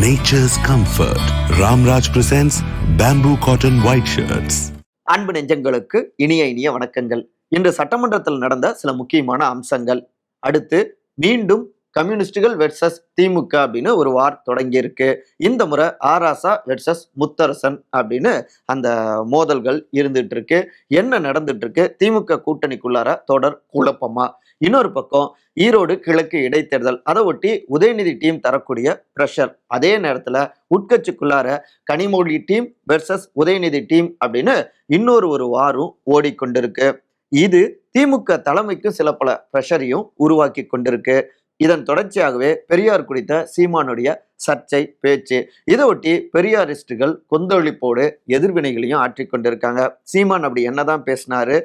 Nature's Comfort Ramraj presence bamboo cotton white shirts அன்பு நெஞ்சங்களுக்கு இனிய இனிய வணக்கங்கள். இன்று சட்டமன்றத்தில் நடந்த சில முக்கியமான அம்சங்கள். அடுத்து மீண்டும் கம்யூனிஸ்டுகள் வெர்சஸ் திமுக அப்படின்னு ஒரு வார் தொடங்கியிருக்கு. இந்த முறை ஆராசா வெர்சஸ் முத்தரசன் அப்படின்னு அந்த மோதல்கள் இருந்துட்டு இருக்கு. என்ன நடந்துட்டு இருக்கு? திமுக கூட்டணிக்குள்ளார தொடர் குழப்பமா? இன்னொரு பக்கம் ஈரோடு கிழக்கு இடைத்தேர்தல் அதை ஒட்டி உதயநிதி டீம் தரக்கூடிய ப்ரெஷர் அதே நேரத்தில் உட்கட்சிக்குள்ளார Kanimozhi team versus Udhayanidhi team அப்படின்னு இன்னொரு ஒரு வாரும் ஓடிக்கொண்டிருக்கு. இது திமுக தலைமைக்கு சில பல ப்ரெஷரையும் உருவாக்கி கொண்டிருக்கு. இதன் தொடர்ச்சியாகவே பெரியார் குறித்த சீமானுடைய சர்ச்சை பேச்சு இதை ஒட்டி பெரியாரிஸ்டுகள் கொந்தளிப்போடு எதிர்வினைகளையும் ஆற்றிக்கொண்டிருக்காங்க சீமான் அப்படி என்னதான் பேசினாரு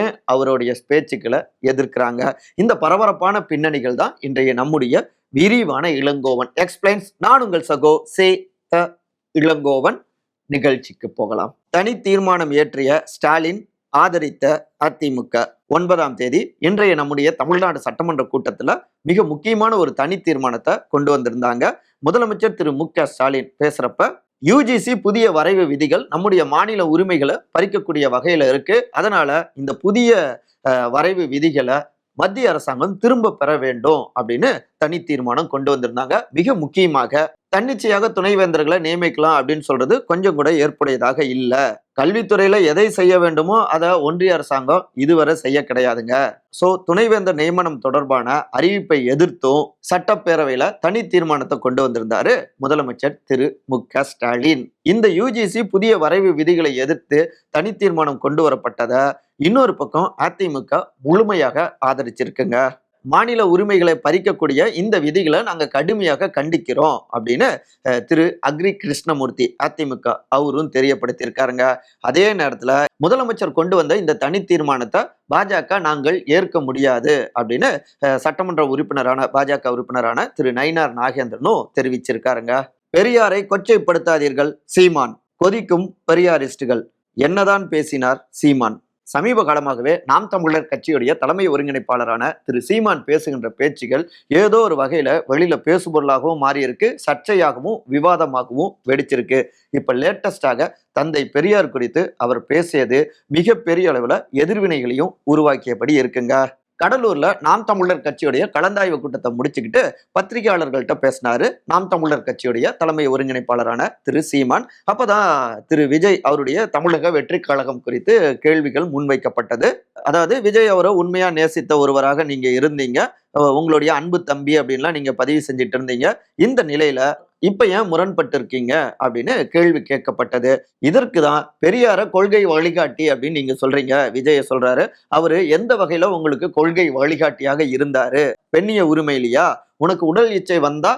ஏன் அவருடைய பேச்சுக்களை எதிர்க்கிறாங்க? இந்த பரபரப்பான பின்னணிகள் தான் இன்றைய நம்முடைய விரிவான இளங்கோவன். எக்ஸ்பிளைன்ஸ் நான் உங்கள் சகோ சே த இளங்கோவன் நிகழ்ச்சிக்கு போகலாம். தனி தீர்மானம் இயற்றிய ஸ்டாலின் ஆதரித்த அதிமுக ஒன்பதாம் தேதி இன்றைய நம்முடைய தமிழ்நாடு சட்டமன்ற கூட்டத்துல மிக முக்கியமான ஒரு தனி தீர்மானத்தை கொண்டு வந்திருந்தாங்க. முதலமைச்சர் திரு மு க ஸ்டாலின் பேசுறப்ப யூஜிசி புதிய வரைவு விதிகள் நம்முடைய மாநில உரிமைகளை பறிக்கக்கூடிய வகையில இருக்கு. அதனால இந்த புதிய வரைவு விதிகளை மத்திய அரசாங்கம் திரும்ப பெற வேண்டும் அப்படின்னு தனி தீர்மானம் கொண்டு வந்திருந்தாங்க. மிக முக்கியமாக தன்னிச்சையாக துணைவேந்தர்களை நியமிக்கலாம் அப்படின்னு சொல்றது கொஞ்சம் கூட ஏற்புடையதாக இல்லை. கல்வித்துறையில எதை செய்ய வேண்டுமோ அதை ஒன்றிய அரசாங்கம் இதுவரை செய்ய கிடையாதுங்க. சோ துணைவேந்தர் நியமனம் தொடர்பான அறிவிப்பை எதிர்த்தும் சட்டப்பேரவையில தனி தீர்மானத்தை கொண்டு வந்திருந்தாரு முதலமைச்சர் திரு மு க ஸ்டாலின். இந்த யுஜிசி புதிய வரைவு விதிகளை எதிர்த்து தனி தீர்மானம் கொண்டு வரப்பட்டதை இன்னொரு பக்கம் அதிமுக முழுமையாக ஆதரிச்சிருக்குங்க. மாநில உரிமைகளை பறிக்கக்கூடிய இந்த விதிகளை நாங்கள் கடுமையாக கண்டிக்கிறோம் அப்படின்னு திரு அக்ரி கிருஷ்ணமூர்த்தி அதிமுக அவரும் தெரியப்படுத்தியிருக்காருங்க. அதே நேரத்தில் முதலமைச்சர் கொண்டு வந்த இந்த தனி தீர்மானத்தை பாஜக நாங்கள் ஏற்க முடியாது அப்படின்னு சட்டமன்ற உறுப்பினரான பாஜக உறுப்பினரான திரு நயினார் நாகேந்திரனும் தெரிவிச்சிருக்காருங்க. பெரியாரை கொச்சைப்படுத்தாதீர்கள் சீமான். கொதிக்கும் பெரியாரிஸ்டுகள். என்னதான் பேசினார் சீமான். சமீப காலமாகவே நாம் தமிழர் கட்சியுடைய தலைமை ஒருங்கிணைப்பாளரான திரு சீமான் பேசுகின்ற பேச்சுகள் ஏதோ ஒரு வகையில வெளியில பேசுபொருளாகவும் மாறியிருக்கு சர்ச்சையாகவும் விவாதமாகவும் வெடிச்சிருக்கு. இப்ப லேட்டஸ்டாக தந்தை பெரியார் குறித்து அவர் பேசியது மிகப்பெரிய அளவுல எதிர்வினைகளையும் உருவாக்கியபடி இருக்குங்க. கடலூர்ல நாம் தமிழர் கட்சியுடைய கலந்தாய்வு கூட்டத்தை முடிச்சுக்கிட்டு பத்திரிகையாளர்கள்ட்ட பேசினாரு. நாம் தமிழர் கட்சியுடைய தலைமை ஒருங்கிணைப்பாளரான திரு சீமான். அப்பதான் திரு விஜய் அவருடைய தமிழக வெற்றி கழகம் குறித்து கேள்விகள் முன்வைக்கப்பட்டது. அதாவது விஜய் அவரை உண்மையா நேசித்த ஒருவராக நீங்க இருந்தீங்க. உங்களுடைய அன்பு தம்பி அப்படின்லாம் நீங்க பதிவு செஞ்சுட்டு இருந்தீங்க. இந்த நிலையில இப்ப ஏன் முரண்பட்டு இருக்கீங்க அப்படின்னு கேள்வி கேட்கப்பட்டது. இதற்கு தான் பெரியார கொள்கை வழிகாட்டி அப்படின்னு நீங்க சொல்றீங்க. விஜய சொல்றாரு. அவரு எந்த வகையில உங்களுக்கு கொள்கை வழிகாட்டியாக இருந்தாரு? பெண்ணிய இல்லையா உனக்கு உடல் இச்சை வந்தா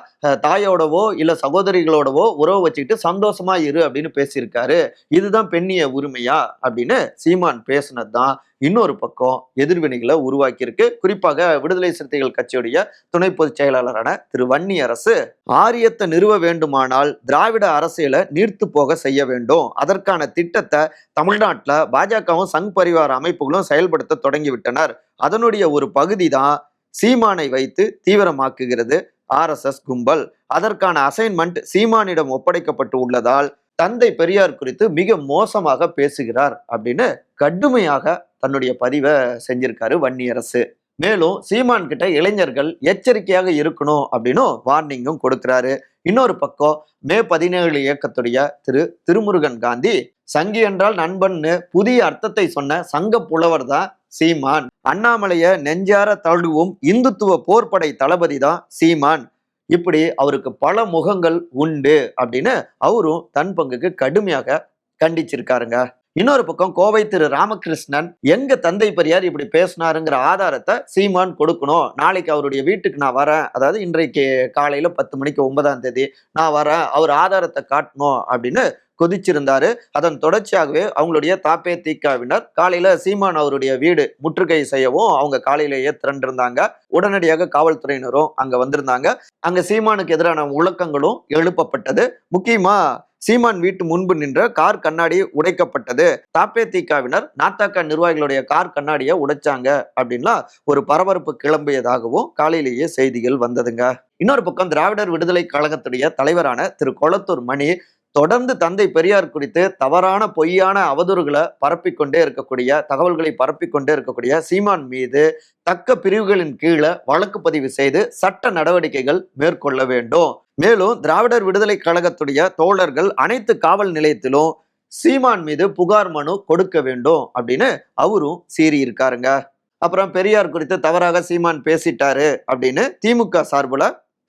தாயோடவோ இல்ல சகோதரிகளோடவோ உறவு வச்சுக்கிட்டு சந்தோஷமா இரு அப்படின்னு பேசியிருக்காரு. இதுதான் பெண்ணிய உரிமையா? அப்படின்னு சீமான் பேசினது தான் இன்னொரு பக்கம் எதிர்வினைகளை உருவாக்கியிருக்கு. குறிப்பாக விடுதலை சிறுத்தைகள் கட்சியுடைய துணை பொதுச் செயலாளரான திரு வன்னி அரசு ஆரியத்தை நிறுவ வேண்டுமானால் திராவிட அரசியலை நீர்த்து போக செய்ய வேண்டும். அதற்கான திட்டத்தை தமிழ்நாட்டில் பாஜகவும் சங் பரிவார அமைப்புகளும் செயல்படுத்த தொடங்கிவிட்டனர். அதனுடைய ஒரு பகுதி தான் சீமானை வைத்து தீவிரமாக்குகிறது ஆர்எஸ்எஸ் கும்பல். அதற்கான அசைன்மெண்ட் சீமானிடம் ஒப்படைக்கப்பட்டு உள்ளதால் தந்தை பெரியார் குறித்து மிக மோசமாக பேசுகிறார் அப்படின்னு கடுமையாக தன்னுடைய பதிவை செஞ்சிருக்காரு வன்னியரசு. மேலும் சீமான் கிட்ட இளைஞர்கள் எச்சரிக்கையாக இருக்கணும் அப்படின்னும் வார்னிங்கும் கொடுக்கிறாரு. இன்னொரு பக்கம் மே பதினேழு இயக்கத்துடைய திரு திருமுருகன் காந்தி சங்கி என்றால் நண்பன்னு புதிய அர்த்தத்தை சொன்ன சங்க புலவர் தான் சீமான். அண்ணாமலைய நெஞ்சார தழுவும் இந்துத்துவ போர்படை தளபதி தான் சீமான். இப்படி அவருக்கு பல முகங்கள் உண்டு அப்படின்னு அவரும் தன் பங்குக்கு கடுமையாக கண்டிச்சிருக்காருங்க. இன்னொரு பக்கம் கோவை திரு ராமகிருஷ்ணன் எங்க தந்தை பெரியார் இப்படி பேசினாருங்கிற ஆதாரத்தை சீமான் கொடுக்கணும். நாளைக்கு அவருடைய வீட்டுக்கு நான் வரேன். அதாவது இன்றைக்கு காலையில பத்து மணிக்கு ஒன்பதாம் தேதி நான் வரேன். அவர் ஆதாரத்தை காட்டணும் அப்படின்னு கொதிச்சிருந்தாரு. அதன் தொடர்ச்சியாகவே அவங்களுடைய தாப்பே தீக்காவினர் காலையில சீமான் அவருடைய வீடு முற்றுகை செய்யவும் அவங்க காலையிலேயே திரண்டிருந்தாங்க. உடனடியாக காவல்துறையினரும் அங்க வந்திருந்தாங்க. அங்க சீமானுக்கு எதிரான முழக்கங்களும் எழுப்பப்பட்டது. முக்கியமா சீமான் வீட்டு முன்பு நின்ற கார் கண்ணாடி உடைக்கப்பட்டது. தாப்பே தீக்காவினர் நாத்தாக்கா நிர்வாகிகளுடைய கார் கண்ணாடியை உடைச்சாங்க அப்படின்லாம் ஒரு பரபரப்பு கிளம்பியதாகவும் காலையிலேயே செய்திகள் வந்ததுங்க. இன்னொரு பக்கம் திராவிடர் விடுதலை கழகத்துடைய தலைவரான திரு. கொளத்தூர் மணி தொடர்ந்து தந்தை பெரியார் குறித்து தவறான பொய்யான அவதூறுகளை பரப்பிக்கொண்டே இருக்கக்கூடிய தகவல்களை பரப்பிக்கொண்டே இருக்கக்கூடிய சீமான் மீது தக்க பிரிவுகளின் கீழே வழக்கு பதிவு செய்து சட்ட நடவடிக்கைகள் மேற்கொள்ள வேண்டும். மேலும் திராவிடர் விடுதலை கழகத்துடைய தோழர்கள் அனைத்து காவல் நிலையத்திலும் சீமான் மீது புகார் மனு கொடுக்க வேண்டும் அப்படின்னு அவரும் சீறி இருக்காருங்க அப்புறம் பெரியார் குறித்து தவறாக சீமான் பேசிட்டாரு அப்படின்னு திமுக சார்புல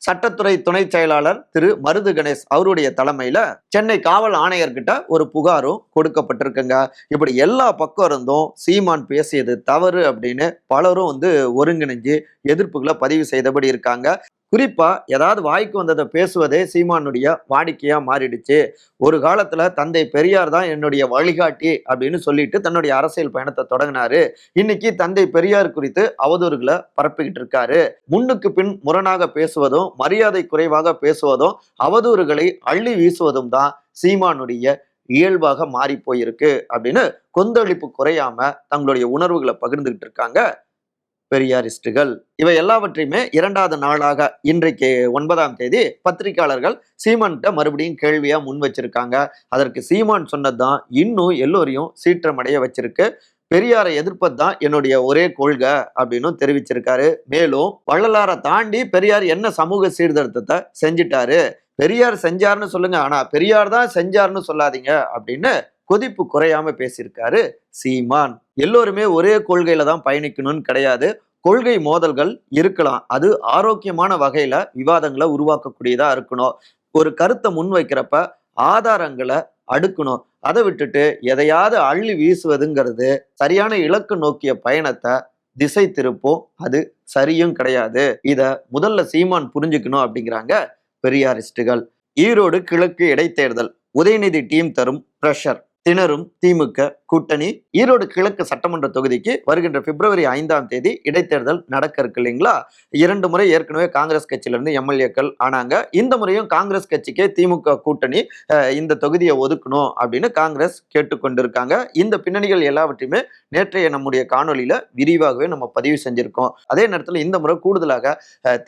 சட்டத்துறை துணை செயலாளர் திரு மருது கணேஷ் அவருடைய தலைமையில சென்னை காவல் ஆணையர்கிட்ட ஒரு புகாரும் கொடுக்கப்பட்டிருக்குங்க. இப்படி எல்லா பக்கம் இருந்தும் சீமான் பேசியது தவறு அப்படின்னு பலரும் வந்து ஒருங்கிணைஞ்சு எதிர்ப்புகளை பதிவு செய்தபடி இருக்காங்க. குறிப்பாக ஏதாவது வாய்க்கு வந்ததை பேசுவதே சீமானுடைய வாடிக்கையாக மாறிடுச்சு. ஒரு காலத்தில் தந்தை பெரியார் தான் என்னுடைய வழிகாட்டி அப்படின்னு சொல்லிட்டு தன்னுடைய அரசியல் பயணத்தை தொடங்கினாரு. இன்னைக்கு தந்தை பெரியார் குறித்து அவதூறுகளை பரப்பிக்கிட்டு இருக்காரு. முன்னுக்கு பின் முரணாக பேசுவதும் மரியாதை குறைவாக பேசுவதும் அவதூறுகளை அள்ளி வீசுவதும் தான் சீமானுடைய இயல்பாக மாறி போயிருக்கு அப்படின்னு கொந்தளிப்பு குறையாம தங்களுடைய உணர்வுகளை பகிர்ந்துகிட்டு இருக்காங்க. பெரியாரிஸ்டுகள். இவை எல்லாவற்றையுமே இரண்டாவது நாளாக இன்றைக்கு ஒன்பதாம் தேதி பத்திரிகையாளர்கள் சீமான்கிட்ட மறுபடியும் கேள்வியா முன் வச்சிருக்காங்க. அதற்கு சீமான் சொன்னதுதான் இன்னும் எல்லோரையும் சீற்றமடைய வச்சிருக்கு. பெரியாரை எதிர்ப்பது தான் என்னுடைய ஒரே கொள்கை அப்படின்னு தெரிவிச்சிருக்காரு. மேலும் வள்ளலாரை தாண்டி பெரியார் என்ன சமூக சீர்திருத்தத்தை செஞ்சிட்டாரு? பெரியார் செஞ்சார்னு சொல்லுங்க ஆனா பெரியார் தான் செஞ்சார்னு சொல்லாதீங்க அப்படின்னு கொதிப்பு குறையாம பேசியிருக்காரு சீமான். எல்லோருமே ஒரே கொள்கையில தான் பயணிக்கணும்னு கிடையாது. கொள்கை மோதல்கள் இருக்கலாம். அது ஆரோக்கியமான வகையில விவாதங்களை உருவாக்கக்கூடியதா இருக்கணும். ஒரு கருத்தை முன்வைக்கிறப்ப ஆதாரங்களை அடுக்கணும். அதை விட்டுட்டு எதையாவது அள்ளி வீசுவதுங்கிறது சரியான இலக்கு நோக்கிய பயணத்தை திசை திருப்போம். அது சரியும் கிடையாது. இத முதல்ல சீமான் புரிஞ்சுக்கணும் அப்படிங்கிறாங்க பெரியாரிஸ்டுகள். ஈரோடு கிழக்கு இடைத்தேர்தல். உதயநிதி டீம் தரும் பிரஷர் திணறும் திமுக கூட்டணி. ஈரோடு கிழக்கு சட்டமன்ற தொகுதிக்கு வருகின்ற பிப்ரவரி ஐந்தாம் தேதி இடைத்தேர்தல் நடக்க இருக்கு இல்லைங்களா? இரண்டு முறை ஏற்கனவே காங்கிரஸ் கட்சியிலிருந்து எம்எல்ஏக்கள் ஆனாங்க. இந்த முறையும் காங்கிரஸ் கட்சிக்கே திமுக கூட்டணி இந்த தொகுதியை ஒதுக்கணும் அப்படின்னு காங்கிரஸ் கேட்டுக்கொண்டிருக்காங்க. இந்த பின்னணிகள் எல்லாவற்றையுமே நேற்றைய நம்முடைய காணொலியில விரிவாகவே நம்ம பதிவு செஞ்சிருக்கோம். அதே நேரத்தில் இந்த முறை கூடுதலாக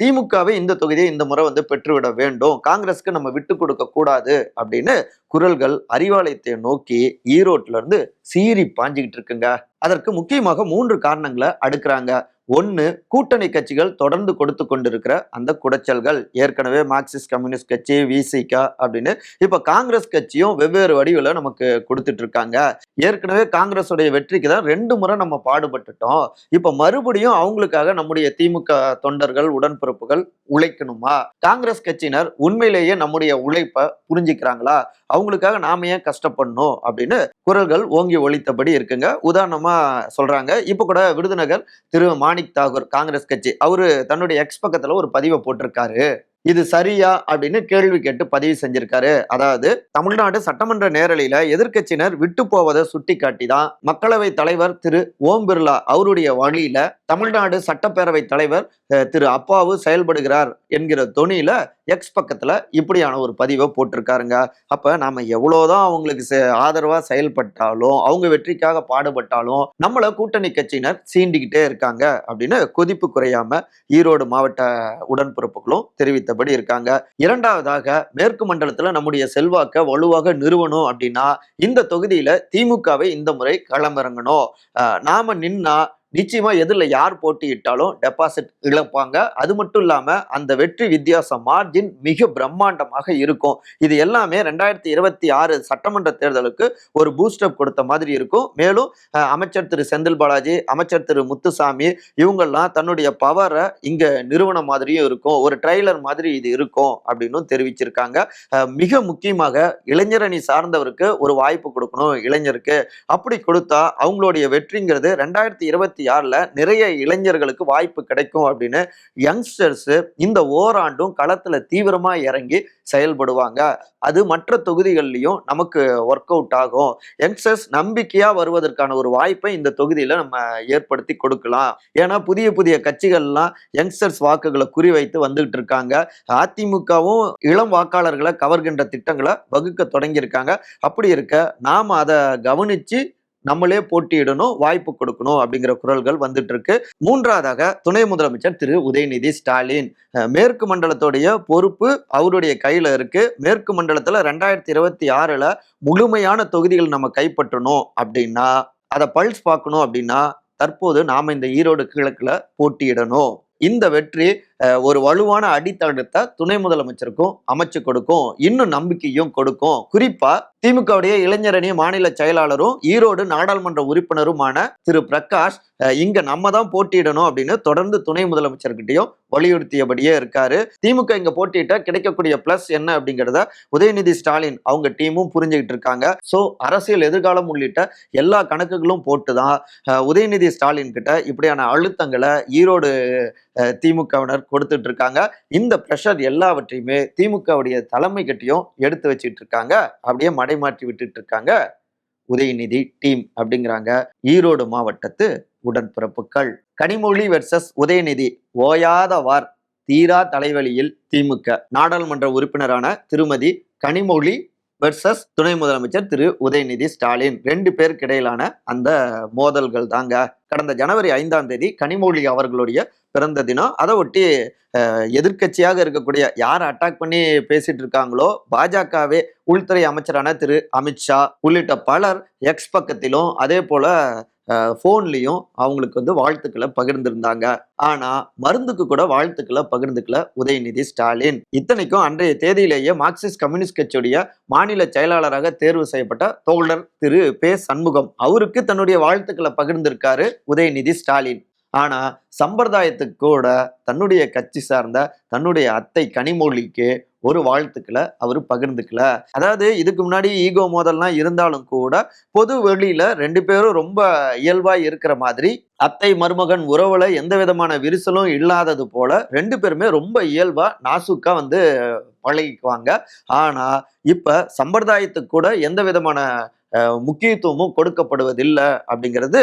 திமுகவே இந்த தொகுதியை இந்த முறை வந்து பெற்றுவிட வேண்டும். காங்கிரஸ்க்கு நம்ம விட்டு கொடுக்க கூடாது அப்படின்னு குரல்கள் அறிவாலயத்தை நோக்கி ஈரோட்ல இருந்து சீறி பாஞ்சுக்கிட்டு இருக்குங்க. அதற்கு முக்கியமாக மூன்று காரணங்களை அடுக்கிறாங்க. ஒன்னு கூட்டணி கட்சிகள் தொடர்ந்து கொடுத்து கொண்டிருக்கிற அந்த குடைச்சல்கள். ஏற்கனவே மார்க்சிஸ்ட் கம்யூனிஸ்ட் கட்சி விசிகா அப்படின்னு இப்போ காங்கிரஸ் கட்சியும் வெவ்வேறு வடிவில் நமக்கு கொடுத்துட்டு இருக்காங்க ஏற்கனவே காங்கிரஸுடைய வெற்றிக்கு தான் ரெண்டு முறை நம்ம பாடுபட்டுட்டோம். இப்போ மறுபடியும் அவங்களுக்காக நம்முடைய திமுக தொண்டர்கள் உடன்பிறப்புகள் உழைக்கணுமா? காங்கிரஸ் கட்சியினர் உண்மையிலேயே நம்முடைய உழைப்பை புரிஞ்சுக்கிறாங்களா? அவங்களுக்காக நாம ஏன் கஷ்டப்படணும்? அப்படின்னு குரல்கள் ஓங்கி ஒழித்தபடி இருக்குங்க. உதாரணமா சொல்றாங்க. இப்போ கூட விருதுநகர் திரு. மாணிக் தாகூர் காங்கிரஸ் கட்சி. அவரு தன்னுடைய எக்ஸ் பக்கத்துல ஒரு பதிவை போட்டிருக்காரு. இது சரியா அப்படின்னு கேள்வி கேட்டு பதிவு செஞ்சிருக்காரு. அதாவது தமிழ்நாடு சட்டமன்ற நேரலையில எதிர்க்கட்சியினர் விட்டு போவதை சுட்டி காட்டி தான் மக்களவை தலைவர் திரு ஓம் பிர்லா அவருடைய வழியில தமிழ்நாடு சட்டப்பேரவை தலைவர் திரு அப்பாவு செயல்படுகிறார் என்கிற தொனியில எக்ஸ் பக்கத்துல இப்படியான ஒரு பதிவை போட்டிருக்காருங்க. அப்ப நாம எவ்வளவுதான் அவங்களுக்கு செ- ஆதரவா செயல்பட்டாலும் அவங்க வெற்றிக்காக பாடுபட்டாலும் நம்மள கூட்டணி கட்சியினர் சீண்டிக்கிட்டே இருக்காங்க அப்படின்னு கொதிப்பு குறையாம ஈரோடு மாவட்ட உடன்பிறப்புகளும் தெரிவித்தபடி இருக்காங்க. இரண்டாவதாக மேற்கு மண்டலத்துல நம்முடைய செல்வாக்க வலுவாக நிறுவனம் அப்படின்னா இந்த தொகுதியில திமுகவை இந்த முறை களமிறங்கணும். நாம நின்னா நிச்சயமா எதிரில் யார் போட்டியிட்டாலும் டெபாசிட் இழப்பாங்க. அது மட்டும் இல்லாமல் அந்த வெற்றி வித்தியாசம் மார்ஜின் மிக பிரம்மாண்டமாக இருக்கும். இது எல்லாமே ரெண்டாயிரத்தி இருபத்தி ஆறு சட்டமன்ற தேர்தலுக்கு ஒரு பூஸ்டப் கொடுத்த மாதிரி இருக்கும். மேலும் அமைச்சர் திரு செந்தில் பாலாஜி அமைச்சர் திரு முத்துசாமி இவங்கெல்லாம் தன்னுடைய பவரை இங்க நிறுவனம் மாதிரியும் இருக்கும். ஒரு ட்ரெய்லர் மாதிரி இது இருக்கும் அப்படின்னு தெரிவிச்சிருக்காங்க. மிக முக்கியமாக இளைஞரணி சார்ந்தவருக்கு ஒரு வாய்ப்பு கொடுக்கணும் இளைஞருக்கு. அப்படி கொடுத்தா அவங்களுடைய வெற்றிங்கிறது ரெண்டாயிரத்தி இருபத்தி ரெண்டாயிரத்தி ஆறில் நிறைய இளைஞர்களுக்கு வாய்ப்பு கிடைக்கும் அப்படின்னு யங்ஸ்டர்ஸு இந்த ஓராண்டும் களத்தில் தீவிரமாக இறங்கி செயல்படுவாங்க. அது மற்ற தொகுதிகள்லையும் நமக்கு ஒர்க் அவுட் ஆகும். யங்ஸ்டர்ஸ் நம்பிக்கையாக வருவதற்கான ஒரு வாய்ப்பை இந்த தொகுதியில் நம்ம ஏற்படுத்தி கொடுக்கலாம். ஏன்னா புதிய புதிய கட்சிகள்லாம் யங்ஸ்டர்ஸ் வாக்குகளை குறிவைத்து வந்துகிட்டு இருக்காங்க. அதிமுகவும் இளம் வாக்காளர்களை கவர்கின்ற திட்டங்களை வகுக்க தொடங்கியிருக்காங்க. அப்படி இருக்க நாம் அதை கவனித்து நம்மளே போட்டியிடணும் வாய்ப்பு கொடுக்கணும் அப்படிங்கிற குரல்கள் வந்துட்டு இருக்கு மூன்றாவதாக துணை முதலமைச்சர் திரு உதயநிதி ஸ்டாலின். மேற்கு மண்டலத்துடைய பொறுப்பு அவருடைய கையில இருக்கு. மேற்கு மண்டலத்துல ரெண்டாயிரத்தி இருபத்தி ஆறுல முழுமையான தொகுதிகள் நம்ம கைப்பற்றணும் அப்படின்னா அதை பல்ஸ் பார்க்கணும் அப்படின்னா தற்போது நாம இந்த ஈரோடு கிழக்குல போட்டியிடணும். இந்த வெற்றி ஒரு வலுவான அடித்தளத்தை துணை முதலமைச்சருக்கும் அமைச்சு கொடுக்கும் இன்னும் நம்பிக்கையும் கொடுக்கும். குறிப்பா திமுகவுடைய இளைஞரணி மாநில செயலாளரும் ஈரோடு நாடாளுமன்ற உறுப்பினருமான திரு பிரகாஷ் இங்க நம்ம தான் போட்டியிடணும் அப்படின்னு தொடர்ந்து துணை முதலமைச்சர்கிட்டயும் வலியுறுத்தியபடியே இருக்காரு. திமுக இங்க போட்டியிட்ட கிடைக்கக்கூடிய பிளஸ் என்ன அப்படிங்கிறத உதயநிதி ஸ்டாலின் அவங்க டீமும் புரிஞ்சுக்கிட்டு இருக்காங்க. ஸோ அரசியல் எதிர்காலம் உள்ளிட்ட எல்லா கணக்குகளும் போட்டுதான் தான் உதயநிதி ஸ்டாலின் கிட்ட இப்படியான அழுத்தங்களை ஈரோடு திமுகவினர் கொடுத்துட்டு இருக்காங்க இந்த ப்ரெஷர் எல்லாவற்றையுமே திமுகவுடைய தலைமை கிட்டையும் எடுத்து வச்சிட்டு இருக்காங்க அப்படியே மடைமாற்றி விட்டுட்டு இருக்காங்க உதயநிதி டீம் அப்படிங்கிறாங்க. ஈரோடு மாவட்டத்து உடன்பிறப்புகள். கனிமொழி வெர்சஸ் உதயநிதி ஓயாத வார் தீரா தலைவலியில் திமுக. நாடாளுமன்ற உறுப்பினரான திருமதி கனிமொழி வெர்சஸ் துணை முதலமைச்சர் திரு உதயநிதி ஸ்டாலின். ரெண்டு பேருக்கு இடையிலான அந்த மோதல்கள் தாங்க. கடந்த ஜனவரி ஐந்தாம் தேதி கனிமொழி அவர்களுடைய பிறந்த தினம். அதை ஒட்டி எதிர்கட்சியாக எதிர்க்கட்சியாக இருக்கக்கூடிய யார் அட்டாக் பண்ணி பேசிட்டு இருக்காங்களோ பாஜகவே உள்துறை அமைச்சரான திரு அமித்ஷா உள்ளிட்ட பலர் எக்ஸ் பக்கத்திலும் அதே போல ஃபோன்லேயும் அவங்களுக்கு வந்து வாழ்த்துக்களை பகிர்ந்திருந்தாங்க. ஆனால் மருந்துக்கு கூட வாழ்த்துக்களை பகிர்ந்துக்கல உதயநிதி ஸ்டாலின். இத்தனைக்கும் அன்றைய தேதியிலேயே மார்க்சிஸ்ட் கம்யூனிஸ்ட் கட்சியுடைய மாநில செயலாளராக தேர்வு செய்யப்பட்ட தோழர் திரு. பே. சண்முகம் அவருக்கு தன்னுடைய வாழ்த்துக்களை பகிர்ந்திருக்காரு உதயநிதி ஸ்டாலின். ஆனால் சம்பிரதாயத்துக்கு கூட தன்னுடைய கட்சி சார்ந்த தன்னுடைய அத்தை கனிமொழிக்கு ஒரு வாழ்த்துக்களை அவர் பகிர்ந்துக்கல. அதாவது இதுக்கு முன்னாடி ஈகோ மோதல்லாம் இருந்தாலும் கூட பொது வெளியில ரெண்டு பேரும் ரொம்ப இயல்பா இருக்கிற மாதிரி அத்தை மருமகன் உறவுல எந்த விதமான விரிசலும் இல்லாதது போல ரெண்டு பேருமே ரொம்ப இயல்பா நாசுக்கா வந்து பழகிக்குவாங்க. ஆனா இப்ப சம்பிரதாயத்துக்கு கூட எந்த விதமான முக்கியத்துவமும் கொடுக்கப்படுவதில்லை அப்படிங்கிறது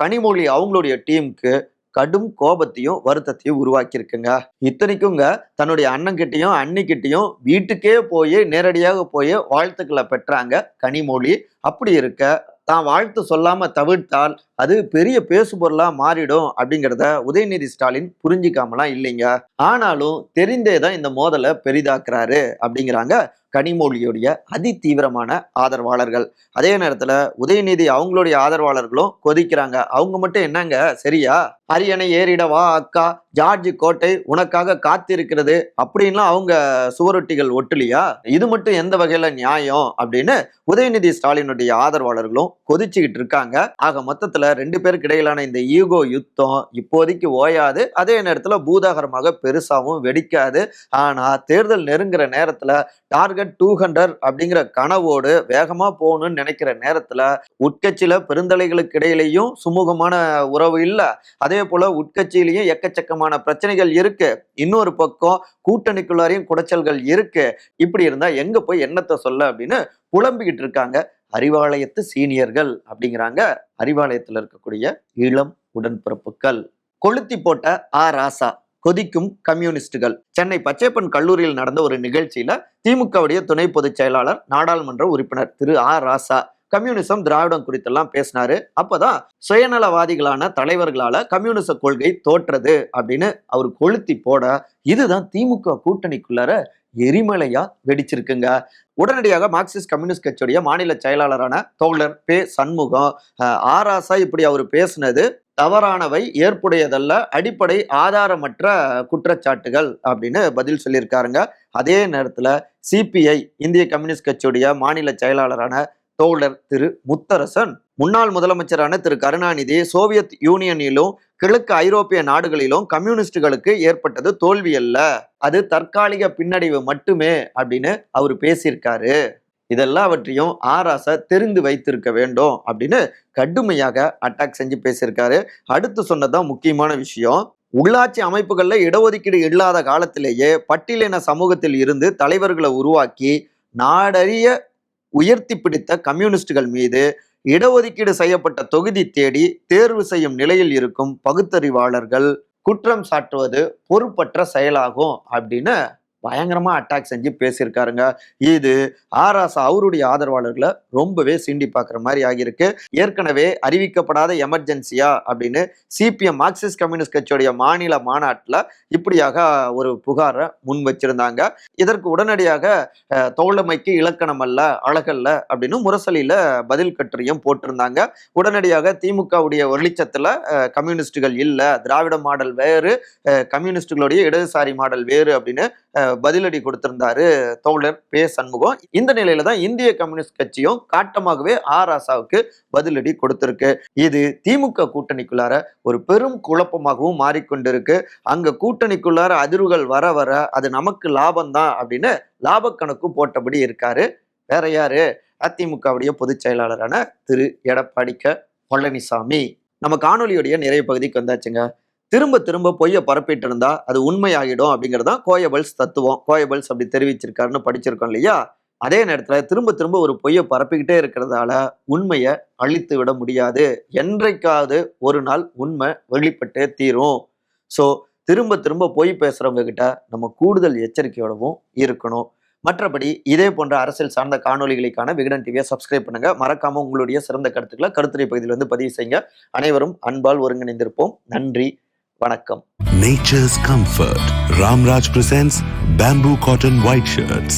கனிமொழி அவங்களுடைய டீமுக்கு கடும் கோபத்தையும் வருத்தத்தையும் உருவாக்கியிருக்குங்க. இத்தனைக்குங்க தன்னுடைய அண்ணன்கிட்டயும் அன்னிக்கிட்டையும் வீட்டுக்கே போய் நேரடியாக போய் வாழ்த்துக்களை பெற்றாங்க கனிமொழி. அப்படி இருக்க தான் வாழ்த்து சொல்லாம தவிர்த்தால் அது பெரிய பேசுபொருளாக மாறிடும் அப்படிங்கிறத உதயநிதி ஸ்டாலின் புரிஞ்சிக்காமலாம் இல்லைங்க. ஆனாலும் தெரிந்தே தான் இந்த மோதலை பெரிதாக்குறாரு அப்படிங்கிறாங்க கனிமொழியுடைய அதி தீவிரமான ஆதரவாளர்கள். அதே நேரத்துல உதயநிதி அவங்களுடைய ஆதரவாளர்களும் கொதிக்கிறாங்க. அவங்க மட்டும் என்னங்க? சரியா? அரியணை ஏறிட வா அக்கா. ஜார்ஜ் கோட்டை உனக்காக காத்திருக்கிறது அப்படின்லாம் அவங்க சுவரொட்டிகள் ஒட்டலையா? இது மட்டும் எந்த வகையில நியாயம் அப்படின்னு உதயநிதி ஸ்டாலினுடைய ஆதரவாளர்களும் கொதிச்சுக்கிட்டு இருக்காங்க. ஆக மொத்தத்துல ரெண்டு பேருக்கு இடையிலான இந்த ஈகோ யுத்தம் இப்போதைக்கு ஓயாது. அதே நேரத்தில் பூதாகரமாக பெருசாகவும் வெடிக்காது. ஆனால் தேர்தல் நெருங்குற நேரத்தில் டார்கெட் டூ ஹண்ட்ரட் அப்படிங்கிற கனவோடு வேகமாக போகணும்னு நினைக்கிற நேரத்தில் உட்கட்சியில் பெருந்தலைகளுக்கு இடையிலையும் சுமூகமான உறவு இல்லை. அதே போல் உட்கட்சியிலையும் எக்கச்சக்கமான பிரச்சனைகள் இருக்கு. இன்னொரு பக்கம் கூட்டணிக்குள்ளாரையும் குடைச்சல்கள் இருக்கு. இப்படி இருந்தால் எங்கே போய் என்னத்தை சொல்ல அப்படின்னு புலம்பிக்கிட்டு இருக்காங்க. அறிவாலயத்து சீனியர்கள் அப்படிங்கிறாங்க. அறிவாலயத்தில் இருக்கக்கூடிய இளம் உடன்பிறப்புகள். கொளுத்தி போட்ட ஆ ராசா கொதிக்கும் கம்யூனிஸ்டுகள். சென்னை பச்சைப்பன் கல்லூரியில் நடந்த ஒரு நிகழ்ச்சியில திமுகவுடைய துணை பொதுச் செயலாளர் நாடாளுமன்ற உறுப்பினர் திரு ஆ ராசா கம்யூனிசம் திராவிடம் குறித்தெல்லாம் பேசினாரு. அப்பதான் சுயநலவாதிகளான தலைவர்களால கம்யூனிச கொள்கை தோற்றது அப்படின்னு அவர் கொளுத்தி போட இதுதான் திமுக கூட்டணிக்குள்ளார எரிமலையா வெடிச்சிருக்குங்க. உடனடியாக மார்க்சிஸ்ட் கம்யூனிஸ்ட் கட்சியுடைய மாநில செயலாளரான தோழர் பே சண்முகம் ஆராசா இப்படி அவர் பேசினது தவறானவை ஏற்புடையதல்ல அடிப்படை ஆதாரமற்ற குற்றச்சாட்டுகள் அப்படின்னு பதில் சொல்லியிருக்காருங்க. அதே நேரத்தில் சிபிஐ இந்திய கம்யூனிஸ்ட் கட்சியுடைய மாநில செயலாளரான தோழர் திரு முத்தரசன் முன்னாள் முதலமைச்சரான திரு. கருணாநிதி சோவியத் யூனியனிலும் கிழக்கு ஐரோப்பிய நாடுகளிலும் கம்யூனிஸ்டுகளுக்கு ஏற்பட்டது தோல்வி அல்ல அது தற்காலிக பின்னடைவு மட்டுமே அப்படின்னு அவர் பேசியிருக்காரு. இதெல்லாவற்றையும் ஆராசா தெரிந்து வைத்திருக்க வேண்டும் அப்படின்னு கடுமையாக அட்டாக் செஞ்சு பேசியிருக்காரு. அடுத்து சொன்னதான் முக்கியமான விஷயம். உள்ளாட்சி அமைப்புகளில் இடஒதுக்கீடு இல்லாத காலத்திலேயே பட்டியலின சமூகத்தில் இருந்து தலைவர்களை உருவாக்கி நாடறிய உயர்த்தி பிடித்த கம்யூனிஸ்டுகள் மீது இடஒதுக்கீடு செய்யப்பட்ட தொகுதி தேடி தேர்வு செய்யும் நிலையில் இருக்கும் பகுத்தறிவாளர்கள் குற்றம் சாட்டுவது பொறுப்பற்ற செயலாகும் அப்படின்னு பயங்கரமாக அட்டாக் செஞ்சு பேசியிருக்காருங்க. இது ஆராசா அவருடைய ஆதரவாளர்களை ரொம்பவே சீண்டி பார்க்குற மாதிரி ஆகியிருக்கு. ஏற்கனவே அறிவிக்கப்படாத எமர்ஜென்சியா அப்படின்னு சிபிஎம் மார்க்சிஸ்ட் கம்யூனிஸ்ட் கட்சியுடைய மாநில மாநாட்டில் இப்படியாக ஒரு புகாரை முன் வச்சிருந்தாங்க. இதற்கு உடனடியாக தோழமைக்கு இலக்கணம் அல்ல அழகல்ல அப்படின்னு முரசலியில பதில் கட்டுரையும் போட்டிருந்தாங்க. உடனடியாக திமுகவுடைய வெளிச்சத்துல கம்யூனிஸ்டுகள் இல்லை திராவிட மாடல் வேறு கம்யூனிஸ்டுகளுடைய இடதுசாரி மாடல் வேறு அப்படின்னு பதிலடி கொடுத்திருந்தாரு தோழர் பே. சண்முகம். இந்த நிலையில தான் இந்திய கம்யூனிஸ்ட் கட்சியும் காட்டமாகவே ஆர். ராசாவுக்கு பதிலடி கொடுத்திருக்கு. இது திமுக கூட்டணிக்குள்ளார ஒரு பெரும் குழப்பமாகவும் மாறிக்கொண்டிருக்கு. அங்க கூட்டணிக்குள்ளார அதிர்வுகள் வர வர அது நமக்கு லாபம் தான் அப்படின்னு லாப கணக்கு போட்டபடி இருக்காரு. வேற யாரு? அதிமுகவுடைய பொதுச் செயலாளரான திரு. எடப்பாடி க. பழனிசாமி. நம்ம காணொலியுடைய நிறைய பகுதிக்கு வந்தாச்சுங்க. திரும்ப திரும்ப பொய்யை பரப்பிட்டு இருந்தா அது உண்மையாகிடும் அப்படிங்கிறதான் கோயபல்ஸ் தத்துவம். கோயபல்ஸ் அப்படி தெரிவிச்சிருக்காருன்னு படிச்சிருக்கோம் இல்லையா? அதே நேரத்துல திரும்ப திரும்ப ஒரு பொய்யை பரப்பிக்கிட்டே இருக்கிறதால உண்மையை அழித்து விட முடியாது. என்றைக்காவது ஒரு நாள் உண்மை வெளிப்பட்டே தீரும். ஸோ திரும்ப திரும்ப பொய் பேசுறவங்க கிட்ட நம்ம கூடுதல் எச்சரிக்கையோடவும் இருக்கணும். மற்றபடி இதே போன்ற அரசியல் சார்ந்த காணொலிகளுக்கான விகடன் டிவியை சப்ஸ்கிரைப் பண்ணுங்க. மறக்காம உங்களுடைய சிறந்த கருத்துக்களை கருத்துரை பகுதியில் வந்து பதிவு செய்யுங்க. அனைவரும் அன்பால் ஒருங்கிணைந்திருப்போம். நன்றி. வணக்கம் Nature's comfort. Ramraj presents bamboo cotton white shirts.